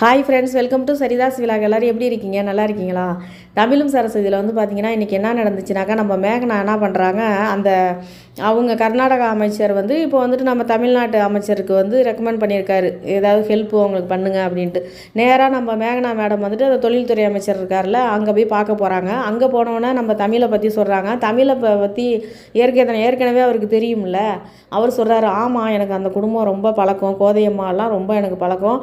Hi friends welcome to Saritha's விழாக் எல்லோரும் எப்படி இருக்கீங்க? நல்லா இருக்கீங்களா? தமிழும் சரஸ்வதியில் வந்து பார்த்தீங்கன்னா இன்றைக்கி என்ன நடந்துச்சுனாக்கா நம்ம மேகனா என்ன பண்ணுறாங்க அந்த அவங்க கர்நாடகா அமைச்சர் வந்து இப்போ வந்துட்டு நம்ம தமிழ்நாட்டு அமைச்சருக்கு வந்து ரெக்கமெண்ட் பண்ணியிருக்காரு. ஏதாவது ஹெல்ப் அவங்களுக்கு பண்ணுங்க அப்படின்ட்டு. நேராக நம்ம மேகனா மேடம் வந்துட்டு அந்த தொழில்துறை அமைச்சர் இருக்கார்ல அங்கே போய் பார்க்க போகிறாங்க அங்கே போனோன்னே நம்ம தமிழை பற்றி சொல்கிறாங்க தமிழை பற்றி ஏற்கனவே ஏற்கனவே அவருக்கு தெரியும்ல. அவர் சொல்கிறாரு ஆமாம் எனக்கு அந்த குடும்பம் ரொம்ப பழக்கம். கோதையம்மாலாம் ரொம்ப எனக்கு பழக்கம்.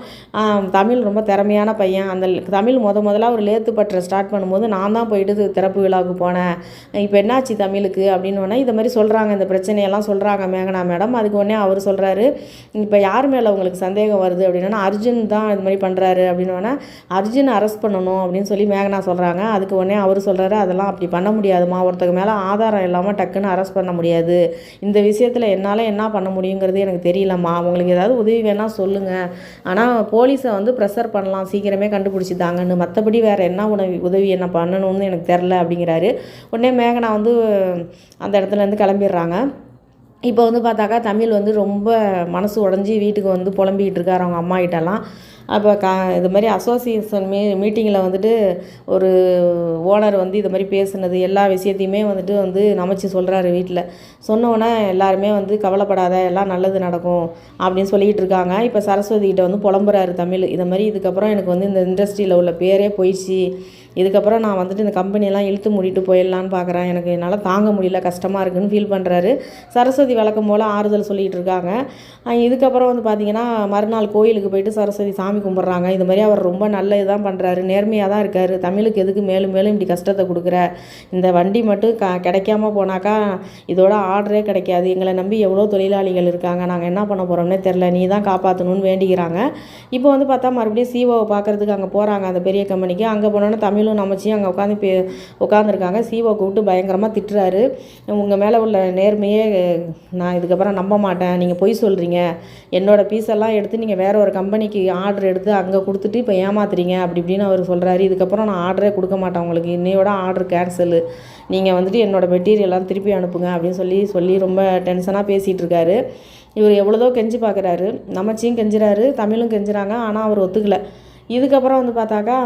தமிழ் தமிழ் ரொம்ப திறமையான பையன். அந்த தமிழ் முத முதல்ல அவர் லேத்து பற்ற ஸ்டார்ட் பண்ணும்போது நான் தான் போயிட்டு திறப்பு விழாவுக்கு போனேன். இப்போ என்னாச்சு தமிழுக்கு? அப்படின்னு உடனே இதை மாதிரி சொல்கிறாங்க இந்த பிரச்சனையெல்லாம் சொல்கிறாங்க மேகனா மேடம். அதுக்கு உடனே அவர் சொல்கிறாரு இப்போ யார் மேலே உங்களுக்கு சந்தேகம் வருது? அப்படின்னா அர்ஜுன் தான் இது மாதிரி பண்ணுறாரு அப்படின்னு அர்ஜுன் அரெஸ்ட் பண்ணணும். அப்படின்னு சொல்லி மேகனா சொல்கிறாங்க அதுக்கு உடனே அவர் சொல்கிறாரு அதெல்லாம் அப்படி பண்ண முடியாதுமா. ஒருத்தங்க மேலே ஆதாரம் இல்லாமல் டக்குன்னு அரெஸ்ட் பண்ண முடியாது. இந்த விஷயத்தில் என்னால் என்ன பண்ண முடியுங்கிறது எனக்கு தெரியலம்மா. உங்களுக்கு ஏதாவது உதவி வேணால் சொல்லுங்கள் ஆனால் போலீஸை வந்து ப்ரெஷர் பண்ணலாம் சீக்கிரமே கண்டுபிடிச்சி தாங்கன்னு மற்றபடி வேறு என்ன உணவு உதவி என்ன பண்ணணும்னு எனக்கு தெரில அப்படிங்கிறாரு. உடனே மேகனா வந்து அந்த இடத்துல இருந்து கிளம்பிடுறாங்க. இப்போ வந்து பார்த்தாக்கா தமிழ் வந்து ரொம்ப மனசு உடஞ்சி வீட்டுக்கு வந்து புலம்பிக்கிட்டு இருக்காரு அவங்க அம்மா கிட்டலாம். அப்போ கா இது மாதிரி அசோசியேஷன் மீ மீட்டிங்கில் வந்துட்டு ஒரு ஓனர் வந்து இது மாதிரி பேசுனது எல்லா விஷயத்தையுமே வந்துட்டு வந்து நமச்சு சொல்கிறாரு வீட்டில் சொன்னோன்னே எல்லாருமே வந்து கவலைப்படாத எல்லாம் நல்லது நடக்கும் அப்படின்னு சொல்லிக்கிட்டு இருக்காங்க. இப்போ சரஸ்வதி கிட்ட வந்து புலம்புறாரு தமிழ். இது மாதிரி இதுக்கப்புறம் எனக்கு வந்து இந்த இண்டஸ்ட்ரியில் உள்ள பேரே போயிடுச்சு. இதுக்கப்புறம் நான் வந்துட்டு இந்த கம்பெனியெல்லாம் இழுத்து மூடிட்டு போயிடலான்னு பார்க்குறேன். எனக்கு என்னால் தாங்க முடியல கஷ்டமாக இருக்குன்னு ஃபீல் பண்ணுறாரு சரஸ்வதி வழக்கம் போல் ஆறுதல் சொல்லிகிட்டு இருக்காங்க. இதுக்கப்புறம் வந்து பார்த்திங்கன்னா மறுநாள் கோயிலுக்கு போயிட்டு சரஸ்வதி சாமி கும்பிட்றாங்க. இது மாதிரி அவர் ரொம்ப நல்ல இதான் பண்ணுறாரு நேர்மையாக தான் இருக்கார். தமிழுக்கு எதுக்கு மேலும் மேலும் இப்படி கஷ்டத்தை கொடுக்குற? இந்த வண்டி மட்டும் க கிடைக்காம போனாக்கா இதோட ஆர்டரே கிடைக்காது. எங்களை நம்பி எவ்வளோ தொழிலாளிகள் இருக்காங்க. நாங்கள் என்ன பண்ண போகிறோம்னே தெரில நீ தான் காப்பாற்றணும்னு வேண்டிக்கிறாங்க. இப்போ வந்து பார்த்தா மறுபடியும் சிஓவை பார்க்குறதுக்கு அங்கே போகிறாங்க அந்த பெரிய கம்பெனிக்கு அங்கே போனோன்னே தமிழும் நமச்சியும் அங்கே உட்காந்து பே உட்காந்துருக்காங்க சிஓ கூப்பிட்டு பயங்கரமாக திட்டுறாரு. உங்கள் மேலே உள்ள நேர்மையே நான் இதுக்கப்புறம் நம்ப மாட்டேன். நீங்கள் பொய் சொல்கிறீங்க என்னோட பீஸ் எல்லாம் எடுத்து நீங்கள் வேற ஒரு கம்பெனிக்கு ஆர்டர் எடுத்து அங்கே கொடுத்துட்டு இப்போ ஏமாத்துறீங்க. அப்படி இப்படின்னு அவர் சொல்கிறாரு இதுக்கப்புறம் நான் ஆர்டரே கொடுக்க மாட்டேன் உங்களுக்கு. இன்னையோட ஆர்டர் கேன்சலு நீங்கள் வந்துட்டு என்னோடய மெட்டீரியல்லாம் திருப்பி அனுப்புங்க அப்படின்னு சொல்லி சொல்லி ரொம்ப டென்ஷனாக பேசிகிட்டு இருக்காரு. இவர் எவ்வளோதோ கெஞ்சி பார்க்குறாரு நமச்சியும் கெஞ்சுறாரு. தமிழும் கெஞ்சுறாங்க. ஆனால் அவர் ஒத்துக்கலை. இதுக்கப்புறம் வந்து பார்த்தாக்கா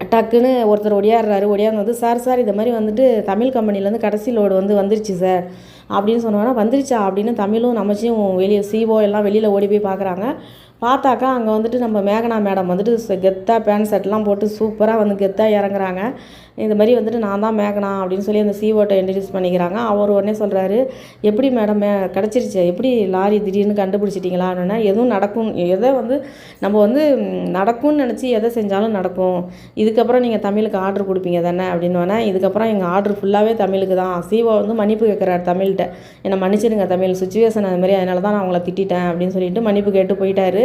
டக்குன்னு ஒருத்தர் ஒடியாடுறாரு ஒடியாந்து வந்து சார் சார் இந்த மாதிரி வந்துட்டு தமிழ் கம்பெனிலேருந்து கடைசி லோடு வந்து வந்துருச்சு சார். அப்படின்னு சொன்னோன்னா வந்துருச்சா? அப்படின்னு தமிழும் நமச்சியும் வெளியே சிஓ எல்லாம் வெளியில் ஓடி போய் பார்க்குறாங்க பார்த்தாக்கா அங்கே வந்துட்டு நம்ம மேகனா மேடம் வந்துட்டு கெத்தாக பேண்ட் ஷர்ட்லாம் போட்டு சூப்பராக வந்து கெத்தாக இறங்குறாங்க. இந்த மாதிரி வந்துட்டு நான் தான் மேகனா அப்படின்னு சொல்லி அந்த சிஓட்டை இன்ட்ரடியூஸ் பண்ணிக்கிறாங்க. அவர் உடனே சொல்கிறாரு எப்படி மேடம் மே கிடச்சிருச்சு? எப்படி லாரி திடீர்னு கண்டுபிடிச்சிட்டிங்களா? அப்படின்னா எதுவும் நடக்கும் எதை வந்து நம்ம வந்து நடக்கும்னு நினச்சி எதை செஞ்சாலும் நடக்கும். இதுக்கப்புறம் நீங்கள் தமிழுக்கு ஆர்டர் கொடுப்பீங்க தானே? அப்படின்னு இதுக்கப்புறம் எங்கள் ஆர்டர் ஃபுல்லாகவே தமிழுக்கு தான். சிஓ வந்து மன்னிப்பு கேட்குறாரு தமிழ்கிட்ட. என்னை மன்னிச்சிடுங்க தமிழ் சுச்சுவேஷன் அது மாதிரி அதனால தான் நான் அவங்கள திட்டிட்டேன். அப்படின்னு சொல்லிட்டு மன்னிப்பு கேட்டு போயிட்டாரு.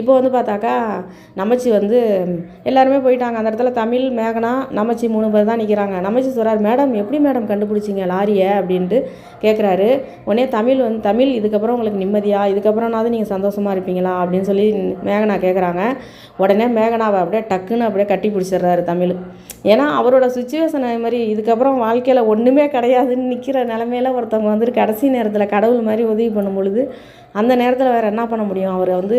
இப்போ வந்து பார்த்தாக்கா நமச்சி வந்து எல்லாருமே போயிட்டாங்க. அந்த இடத்துல தமிழ் மேகனா நமச்சி மூணு பேர் தான் நிற்கிறாங்க நமச்சி சொல்கிறார் மேடம் எப்படி மேடம் கண்டுபிடிச்சிங்க லாரியை? அப்படின்ட்டு கேட்குறாரு உடனே தமிழ் வந்து தமிழ் இதுக்கப்புறம் உங்களுக்கு நிம்மதியாக இதுக்கப்புறம்னாவது நீங்கள் சந்தோஷமாக இருப்பீங்களா? அப்படின்னு சொல்லி மேகனா கேட்குறாங்க உடனே மேகனாவை அப்படியே டக்குன்னு அப்படியே கட்டி பிடிச்சிடுறாரு தமிழ். ஏன்னா அவரோட சுச்சுவேஷன் அது மாதிரி இதுக்கப்புறம் வாழ்க்கையில் ஒன்றுமே கிடையாதுன்னு நிற்கிற நிலமையில ஒருத்தவங்க வந்துட்டு கடைசி நேரத்தில் கடவுள் மாதிரி உதவி பண்ணும் பொழுது அந்த நேரத்தில் வேறு என்ன பண்ண முடியும்? அவரை வந்து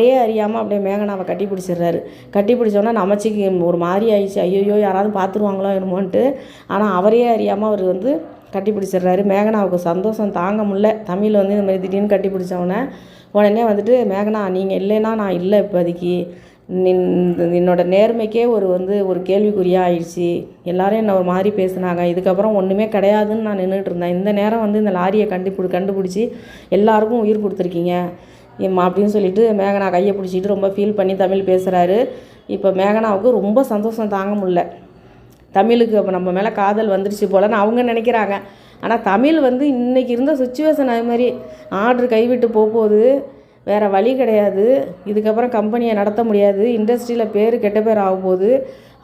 அவரே அறியாமல் அப்படியே மேகனாவை கட்டி பிடிச்சிடுறாரு. கட்டி பிடிச்சோன்னா நமச்சிக்கு ஒரு மாதிரி ஆயிடுச்சு. ஐயோ யாராவது பார்த்துருவாங்களோ என்னமோன்ட்டு. ஆனால் அவரே அறியாமல் அவர் வந்து கட்டி பிடிச்சிடுறாரு. மேகனாவுக்கு சந்தோஷம் தாங்க முடில தமிழ் வந்து இந்த மாதிரி திடீர்னு கட்டி பிடிச்சவொடனே உடனே வந்துட்டு மேகனா நீங்கள் இல்லைன்னா நான் இல்லை இப்போதைக்கு. நின்- என்னோட நேர்மைக்கே ஒரு வந்து ஒரு கேள்விக்குறியாக ஆயிடுச்சு. எல்லோரும் என்னை ஒரு மாதிரி பேசுனாங்க. இதுக்கப்புறம் ஒன்றுமே கிடையாதுன்னு நான் நின்றுட்டு இருந்தேன். இந்த நேரம் வந்து இந்த லாரியை கண்டுபிடி கண்டுபிடிச்சி எல்லாருக்கும் உயிர் கொடுத்துருக்கீங்க. ஏம்மா அப்படின்னு சொல்லிட்டு மேகனா கையை பிடிச்சிட்டு ரொம்ப ஃபீல் பண்ணி தமிழ் பேசுகிறாரு இப்போ மேகனாவுக்கு ரொம்ப சந்தோஷம் தாங்க முடில தமிழுக்கு அப்போ நம்ம மேலே காதல் வந்துருச்சு போலன்னு அவங்க நினைக்கிறாங்க. ஆனால் தமிழ் வந்து இன்றைக்கி இருந்த சுச்சுவேஷன் அது மாதிரி ஆர்டர் கைவிட்டு போக போகுது வேறு வழி கிடையாது. இதுக்கப்புறம் கம்பெனியை நடத்த முடியாது. இண்டஸ்ட்ரியில் பேர் கெட்ட பேர் ஆகும்போது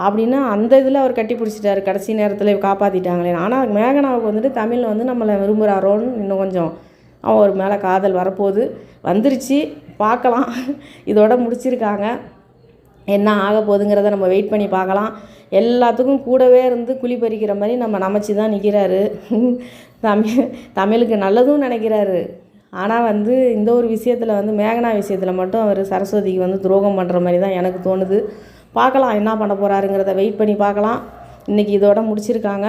போகுது அந்த இதில் அவர் கட்டி பிடிச்சிட்டாரு. கடைசி நேரத்தில் காப்பாற்றிட்டாங்களே ஆனால் மேகனாவுக்கு வந்துட்டு தமிழ் வந்து நம்மளை விரும்புகிறாரோன்னு இன்னும் கொஞ்சம் அவன் ஒரு மேலே காதல் வரப்போகுது. வந்துருச்சு. பார்க்கலாம். இதோட முடிச்சிருக்காங்க. என்ன ஆக போகுதுங்கிறத நம்ம வெயிட் பண்ணி பார்க்கலாம். எல்லாத்துக்கும் கூடவே இருந்து குழி பறிக்கிற மாதிரி நம்ம நமச்சு தான் நிற்கிறாரு தமிழ் தமிழுக்கு நல்லதும் நினைக்கிறாரு. ஆனால் வந்து இந்த ஒரு விஷயத்தில் வந்து மேகனா விஷயத்தில் மட்டும் அவர் சரஸ்வதிக்கு வந்து துரோகம் பண்ணுற மாதிரி தான் எனக்கு தோணுது. பார்க்கலாம் என்ன பண்ண போகிறாருங்கிறத வெயிட் பண்ணி பார்க்கலாம். இன்றைக்கி இதோட முடிச்சிருக்காங்க.